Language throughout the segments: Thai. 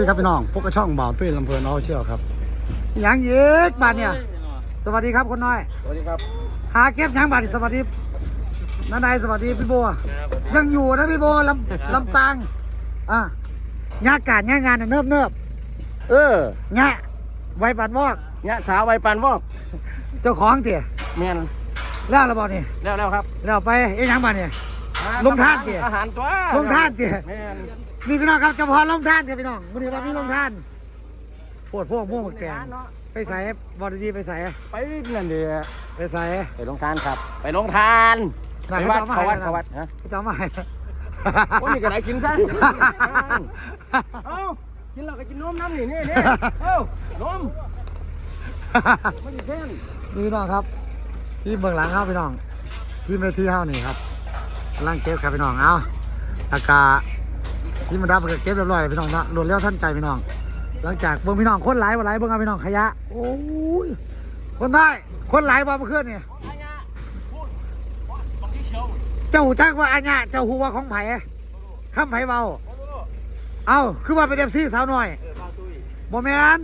นี่ครับพี่น้องพวกกระช่องบ่าวตุ้ยลำเพลินเอาเชี่ยวครับหยังเย็กบาทเนี่ย สวัสดีครับคนน้อย สวัสดีครับ หาเก็บหยังบาทนี่สวัสดีนันายสวัสดีพี่โบยังอยู่นะพี่โบลำลำปางอะงานการงานงานน่ะเนิบเนิบเออๆงะไวปันวอกเนี่ยสาวใบปันวอก เจ้าของเตี๋ยแมนแล้วระบอกนี่แล้วแล้วครับแล้วไปเอ้ยยังบาทเนี่ยลงทานสิอาหารตัวลงทานสิแม นนี่พี่น้องครับเฉพาะลงท่านครับพี่น้องวันนี้ว่ามีลงท่านปวดพวกม่วงหมกแกงไปใส่บอดีๆไปใส่ไปนั่นเดียไปใส่ไปลงทานครับ ไปลงทานน่ะไปเขาวัดจะเอามาให้นะเขาวัดเขาวัดฮะจะเอามาให้โอ้ยนี่ก็ได้กินซะเอ้ากินเราก็กินนมน้ำนี่นี่นี่เอ้านมไม่ใช่เส้นนี่พี่น้องครับ ที่เบื้องหลังครับพี่น้อง ที่เมทีเฮานี่ครับกำลังเก็บครับพี่น้องเอาอากา ที่มันดับก็เก็บเรียบร้อยพี่น้องนะรวดเร็วทันใจพี่น้อง หลังจากเบื้องพี่น้องคนหลายบ่หลายเบื้องเอาพี่น้องขยะโอ้ยคนได้คนหลายบ่เมื่อคืนนี่เจ้าหูจักว่าอัญญาเจ้าหูว่าของไผ่คำไผ่เบาเอาคือว่าเป็นเอฟซีสาวหน่อยบ่แมน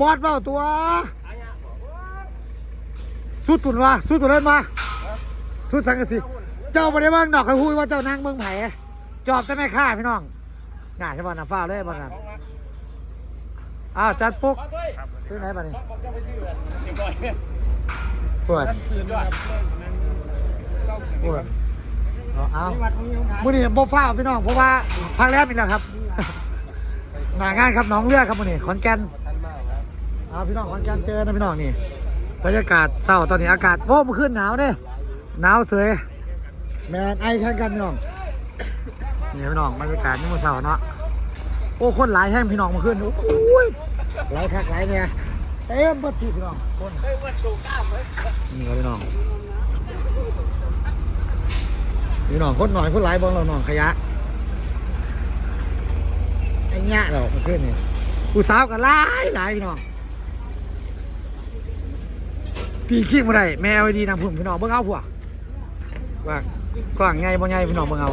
บอดเบาตัวสุดตุนวะสุดตุนเล่นมาสุดสังกะสีเจ้าบ่ได้บิ่งดอกเขาพูว่าเจ้านางเบิ่งไผ่ จอบแต่ไม่ฆ่าพี่น้องน่าใช่บ่น่ะฟ้าวเลยบ่นั่นอ้าวจัดปุ๊กที่ไหนบ่นี่บอกจะไปซื้อเด็กน้อยปวดซื้อด้วยปวดเอาเอามื้อนี้บ่ฟ้าวพี่น้องเพราะว่าพักแล้วอีกแล้วครับหน้างานครับหน้องเรือครับมื้อนี้ขอนแก่นเอาพี่น้องขอนแก่นเจอนะพี่น้องนี่บรรยากาศเศร้าตอนนี้อากาศโอ้เมื่อคืนหนาวเด้หนาวเสยแมนไอแข่งกันพี่น้อง นี่พี่น้องบรรยากาศนี่มันเศร้าเนาะโอ้คนหลายแห้งพี่น้องมาขึ้นโอ้ยหลายพักหลายเนี่ยเต็มบัดทีพี่น้องคนนี่ครับพี่น้องพี่น้องคนหน่อยคนหลายบางเราน้องขยะไอ้เงี้ยเรามาขึ้นเนี่ยผู้สาวก็หลายหลายพี่น้องตีขี้มาได้แมวดีนำพุ่มพี่น้องเบิ่งเอาผัวว่ากว้างไงบ่ไงพี่น้องเบิ่งเอา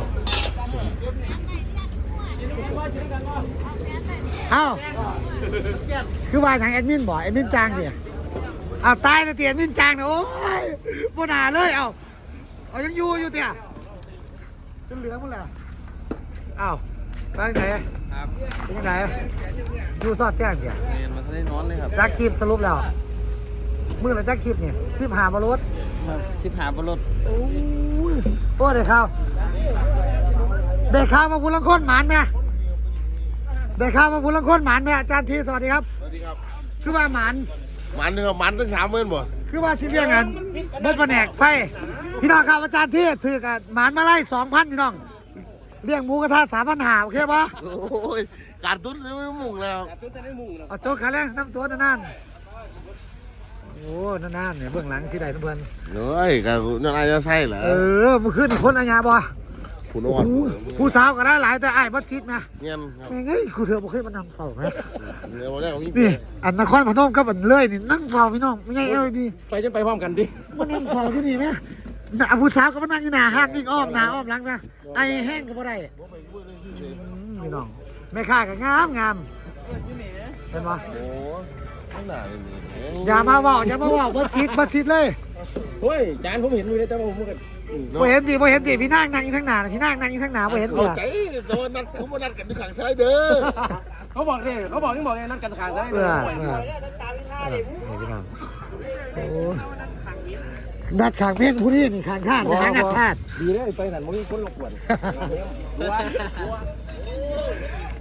เอ้าคือว่าทางแอดมินบอกแอดมินจางเดียเอาตายนะเตียแอดมินจางนะโอ้ยบ่น่าเลยเอาเอายังอยู่อยู่เตียจนเหลืองหมดแล้วเอ้าไปไหนครับเป็นยังไงอยู่สอดแจ้งเตียเรียนมาได้นอนเลยครับจักคลิปสรุปแล้วมือละจักคลิปเนี่ยคลิปหาบรถมาสิบหาบรถโอ้ยโอ้ได้ข่าวได้ข่าวมาพูดลังคนหมานไหม ได้ข่าวมาพูดลังคนหมานไหมอาจารย์ทีสวัสดีครับ สวัสดีครับคือว่าหมานมันหนึ่งอะมันตั้งสามหมื่นบ่คือว่าสิเรียกกันบดแผนกไฟพี่น้องครับอาจารย์เทศถือกันหมานมาไล่สองพันพี่น้องเลี้ยงหมูกระทะสามพันหาโอเคปะโอ้ยการตุ้นไม่มุ่งแล้วตุ้นจะได้มุ่งแล้วเอาตัวขาแรงน้ำตัวนานๆโอ้นานๆเนี่ยเบื้องหลังสิได้น้ำเพื่อนเฮ้ยการนั่นอะไรจะใช่เหรอเออเมื่อคืนคนอาญาบ่ คุณนโอ้อนโหผู้สาวก็ได้หลายแต่ไอ้ายบัดซิดนะเงี้ยครับแม่งเอ้ยกูเธอบ่เคยมานั่งเฝ้าไหมเดี๋ยววันนี้ผมมีนี่อันนครพนมกับอันเลยนี่นั่งเฝ้าพี่น้องไม่ใช่เอ้ยดีไปจะไปพร้อมกันดิมานั่งเฝ้าที่นี่ไหมน่ะผู้สาวก็มานั่งอยู่หน้าห้างวิ่งอ้อมหน้าอ้อมหลังนะไอแห้งก็บ่ได้อืมพี่น้องแม่ค้าก็งามงามเห็นปะโอ้ไม่น่าเลยนี่อย่ามาเว่าอย่ามาเว่าบัดซิดบัดซิดเลย เฮ้ยจานผมเห็นอยู่เลยแต่ว่าผมก็ บ่เห็นดิบ่เห็นดิพี่นางนั่งอยู่ทั้งหน้าน่ะพี่นางนั่งอยู่ทั้งหน้าบ่เห็นดิเข้าใจแต่ว่านัดเขามานัดกันที่ขังสไลเดอร์เขาบอกเลยเขาบอกยังบอกยังนั่นกันขาดได้เออเออเออนี่พี่น้องโอ้ดัดขางเพชรผู้นี้นี่ขางข้างหางอัดธาตุ ดีเลยไปนั่นมึงคนรบกวน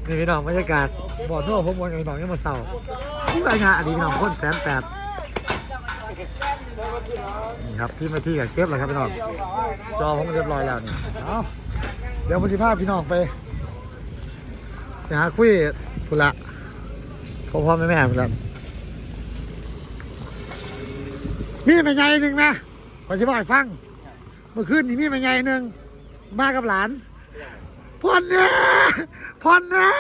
นี่พี่น้องบรรยากาศบ่อโน่ผมวันกับพี่น้องยังมาเศร้าที่รายงานอดีตพี่น้องคนแสนแปด นี่ครับที่มาที่กับเก็บแล้วครับพี่น้องจอผมเรียบร้อยแล้วนี่เอาเดี๋ยวมาสิพาพพี่น้องไปไปหาคุยพุ่นละพ่อพ่อแม่แม่พุ่นละมีแม่ใหญ่หนึ่งนะขอสิบอกฟัง เมื่อคืนนี่มีแม่ใหญ่หนึ่งมากับหลานพอนเนี่ยพอนเนี่ย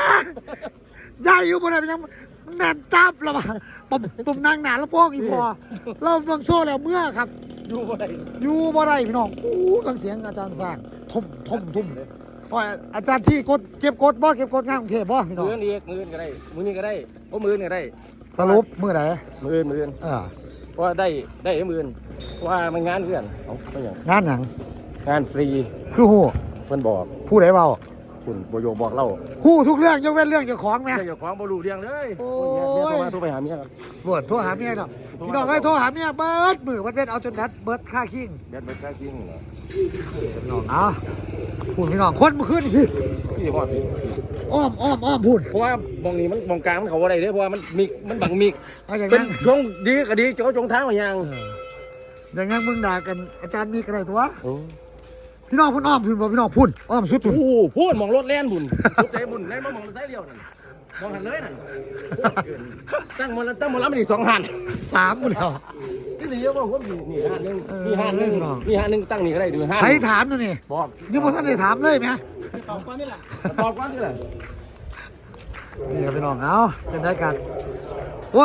ยายอยู่บนไหนเป็นยัง แน่นจับแล้ววะตุ่มตุ่มนางหนาแล้วพวกอีพอเราเบิ่งโซ่แล้วเมื่อครับ อยู่อะไรอยู่บ่ได้พี่น้องอู้กังเสียงอาจารย์สร้างทุ่มทุ่มทุ่มโอ้ยอาจารย์ที่กดเก็บกดบ่เก็บกดงานกรุงเทพบ่พี่น้องมือนี้มือนี้ก็ได้ มือนี้ก็ได้โอ้มือนี้ก็ได้ สรุปมื้อไหนมือมือเออเพราะว่าได้ได้มือว่ามันงานเพื่อนเอาไม่อย่างงานหยังงานฟรีคือฮู้เพิ่นบอกผู้ใดเว้า คุณโบโยบอกเล่าฮู้ทุกเรื่องยกเว้นเรื่องเจ้าของแหม่เจ้าของบ่รู้เรื่องเลยโอ้โอ้ยยเมียโทรมาโทรไปหาเมียครับบวชโทรหาเมียดอกพี่น้องเอ้ยโทรหาเมียเบิดมือเบิดเว้นเอาจนแดดเบิดค่าคิงแบดเบิดได้จริงเหรอพี่น้องเอาพูดพี่น้องคนเมื่อคืนนี่พี่พี่ฮอดพี่อ้อมอ้อมอ้อมพูด เพราะว่ามองนี้มันมองกลางมันเขาว่าอะไรเด้อเพราะว่ามันมิกมันบังมิกเอาอย่างเป็นนั้นช่วงดีก็ดีเจ้าจงทางมายังอย่างงั้นมึงด่ากันอาจารย์นี่ก็ได้ตัวโอ้ พี่น้องพุ่นอ้อมพุ่นบ่พี่น้องพุ่นอ้อมสุดพุ่นโหพูดมองรถแล่นบุญสุดใจบุญได้มามองรถไซเดียวนั่นมองหันเลยนั่นโคตรเกินตั้งมันตั้งมันรับมันอีกสองหันสามพุ่นแล้วที่นี่เยอะมากผมนี่นี่หันหนึ่งนี่หันหนึ่งนี่หันหนึ่งตั้งนี่ก็ได้ดูหันใครถามตัวนี่บอกนี่บ่ท่านได้ถามเลยไหมตอบก่อนที่ไหนนี่ครับพี่น้องเอาเป็นได้กันโอ้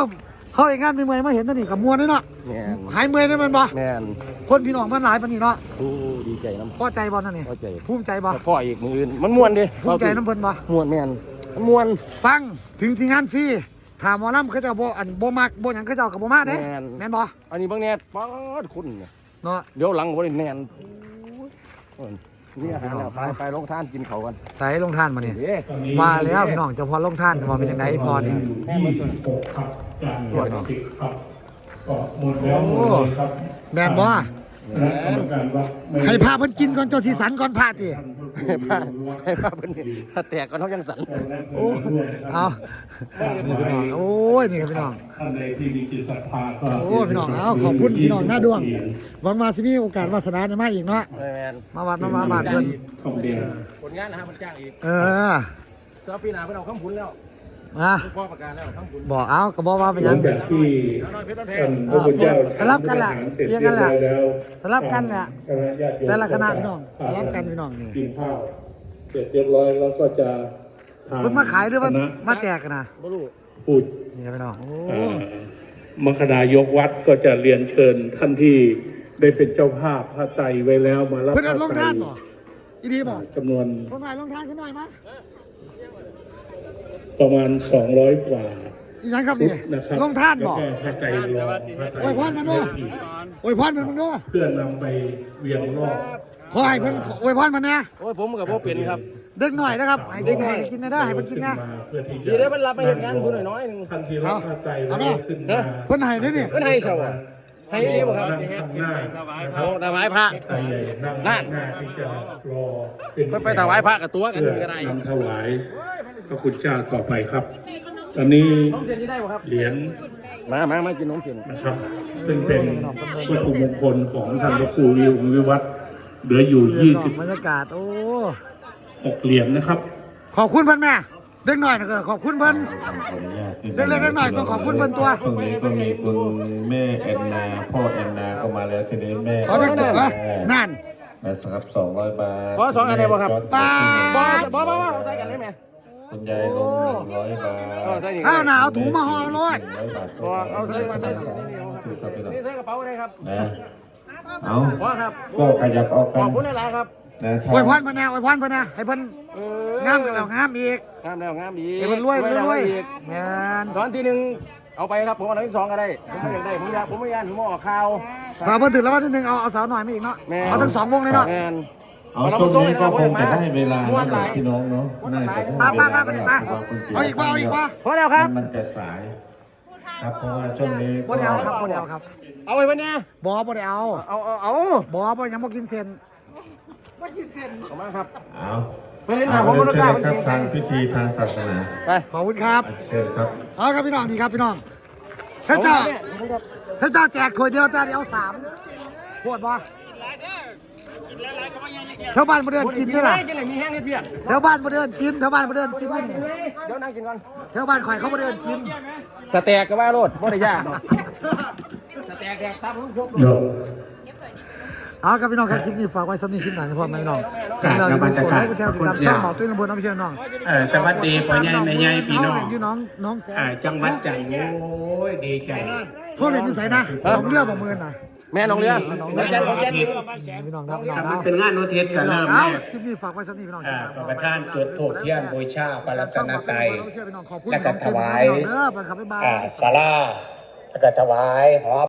เขาเองงานมีเมื่อยมาเห็นตัวนี่กับมวนเลยเนาะแมนหายเมื่อยได้มันบ่แมนคนพี่น้องมันหลายปานนี้เนาะโอ้ดีใจน้ำ พอใจบ่นั่นนี่พอใจ ภูมิใจบ่พ่ออีกมืออื่นมันม่วนดิภูมิใจน้ำเพิ่นบ่ม่วนแมนมันม่วนฟังถึงที่งานฟรีถามหมอลำเขาเจ้าบ่อันบ่มักบ่หยังเขาเจ้าก็บ่มาเด้แม่นบ่อันนี้บางแน่ป๊อดคุณเนี่ยเนาะเดี๋ยวหลังบริแนนโอ้ย นี่อาหารแล้วไปไปลงทานกินเขาวกันใส่ลงท่านมานี่เด้มาแล้วพี่น้องเจะพอลงท่านก็บ่เป็นจังไดพอนี่แม่มาส่วนหกครับจากหน่วยสิบครับก็หมดแล้วหมดเลยครับแม่นบ่คณะกรรมการวัดไม่ให้พาเพิ่นกินก่อนเจ้าสิสันก่อนพาติ ให้ป้าให้ป้าเป็นสแตกก็ท้องยังสันโอ้เอานี่พี่น้องโอ้ยนี่ครับพี่น้องท่านใดที่มีจิตศรัทธาก็โอ้พี่น้องเอาขอบคุณพี่น้องหน้าดวงหวังว่าสิมีโอกาสวาสนาได้มาอีกเนาะแมนมาวัดมามาบ้านเพิ่นทองแดงผลงานนะฮะมันจ้างอีกเออเจ้าปีหน้าไปเอาข้ามพุนแล้ว มาพ่อประกาศแล้วข้ามพุนบอกเอาก็บอกว่าเป็นหหยัลังงจากที่แล้วน้อยเพชรน้อยแพท่างนพระพุทธเจ้าสลับกันแหละเสร็จเรีเรียยงบกันแหละร้อยแล้วสลับกันแหละคณะญาติโยมแต่ละคณะพี่น้องสลับกันพี่น้องนี่ กินข้าวเสร็จเรียบร้อยแล้วก็จะทงเพิ่นมาขายหรือว่าคณะมาแจกกันนะบรูพูดนี่ครับพี่น้องโอ้เอ่อมคดายกวัดก็จะเรียนเชิญท่านที่ได้เป็นเจ้าภาพพระไตรไว้แล้วมารับเพิ่นเอาลงพระไตรท่านบ่อีดีบ่จำนวนเพิ่นมาลงท่านขึ้นหน่อยมั้ย ประมาณ 200 กว่าอีหยังครับชุนี่ดนะครับลงท่านบ่แล้วก็พระไตรรอพระไตรโอ้ยพรมาด้วยโอ้ยพรมันมึงด้วยเพื่อนำไปเวียงรอบขอให้เพิ่นโอ้ยพรมันนะโอ้ยผมกับพ่อเป็นครับ เด็กหน่อยนะครับให้เด็กหน่อยกินได้ให้เพิ่นกินนะมาเพื่อที่ดีจะได้มันรับมาเห็นงานคุณหน่อยน้อยหนึงท่านที่รับพระไตรแล้วก็ขึ้นมาเพิ่นให้ได้อนี่เพิ่นให้เสาอะ ให้ดีบ่ครับนั่งข้างหน้าโอ้ถวายพระ ใครนั่งนั่ข้านงหน้าที่จะรอเป็นเพิ่นไปถวายพระกับตัวกันเพื่อก็ได้นำถวายพระคุณเจ้าต่อไปครับ ตอนนี้น้องเซนนี่ได้บ่ครับ เหรียญมามามากินน้องเซนนะครับ ซึ่งเป็นวัตถุมงคลของท่านพระครูวิววิวัฒน์เหลืออยู่ บรรยากาศ โอ้ 26 เหรียญนะครับ ขอบคุณเพิ่นแม่ เด็กหน่อยนะก็ขอบคุณเพิ่น เล็กๆน้อยๆต้องขอบคุณเพิ่นตัว ช่วงนี้ก็มีคุณแม่แอนนา พ่อแอนนาก็มาแล้วทีนี้แม่ขอจักตึกนะนั่นนะครับสองร้อยบาทขอสองอันได้บ่ครับปาบ่บ่บ่บ่ใส่กันได้ไหม คุณยายลงหนึ่งร้อยบาทเออใส่นี่ข้าวหนาวถุงมาห่อรถหนึ่งร้อยบาทบ่เอาใส่มาใส่สองถูกครับพี่น้องนี่ใส่กระเป๋าได้ครับนะเอาบ่ครับก็ขยับเอาขกัอนบคุณหลายๆครับ นะทาอวยงพรเพิ่นแน่อวยพรเพิ่นนะให้เพิ่นเอองามกันแล้วงามอีกงามแล้วงามดีให้เพิ่นรวยเพิ่นรวยอีกแม่นตอนที่หนึ่งเอาไปครับผมเอาตอนที่สองก็ได้ผมไม่อยากได้ผมอยากผมไม่อยากผมออกข่าว ถ้าเพิ่นถึงแล้ววันที่หนึ่งเอาเอาสาวหน่อยมาอีกเนาะแม่เอาทั้งสองวงเลยเนาะ แมนเอาช่วงนี้ก็คงจะได้เวลาแล้วพี่น้องเนาะน่าจะได้มาเวมาลามาแล้วมาเพราะว่าคุณเอาอีกบ่เอาอีกบ่พอแล้วครับ มันจะสาย ครับเพราะว่าช่วงนี้บ่ได้เอาครับบ่ได้เอาครับเอาไปวันนี้บ่บ่ได้เอาเอาเอาเอาบ่บ่ยังบ่กินเส้น เอามาครับเอาไปเล่นหาเอาผมเรียก็นต้องเชิญกล้าเลยครับทางพิธีทางศาสนาไปขอบคุณครับเชิญครับ เอาครับพี่น้องนี่ครับพี่น้องพระเจ้าพระเจ้าแจกถ้วยเดียวแต่เดียวสามโคตรบ่แถวบ้านบ่เดินกินได้ล่ะกินอะไรมีแห้งให้เพียรแถวบ้านบ่เดินกินแถวบ้านบ่เดินกินนี่เดี๋ยวนั่งกินก่อนแถวบ้านข่อยเขาบ่เดินกินสแต็กก็ว่าโลดบ่ได้ยากสแต็กแดกตับผมยกโยม เอาครับพี่น้องครับคลิปนี้ฝากไว้สำหรับคลิปหนังพ่อแม่พี่น้องกราบนมัสการผู้ชมติดตามช่องหมอตุ้ยลำบนน้องพี่เชนน้องเออสวัสดีพ่อใหญ่แม่ใหญ่พี่น้องเล่นอยู่น้องน้องแสนอ่าจังหวัดจันทร์โอ้ยดีใจเขาเล่นนิสัยนะน้องเรือบ่มือน่ะแม่น้องเรือน้องแกนน้องแกนพี่น้องครับพี่น้องครับคมัรันบเป็นงานโนเทสกันเริ่มเอ้าแรกคลิปนี้ฝากไว้สักนิดพี่น้องอ่ากับประธานจุดถูกเทียนบูชาปรัตนตรัยขอบคุณและก็ถวายเด้อไปครับบ๊ายบายอ่าสาราแล้วก็ถวายหอ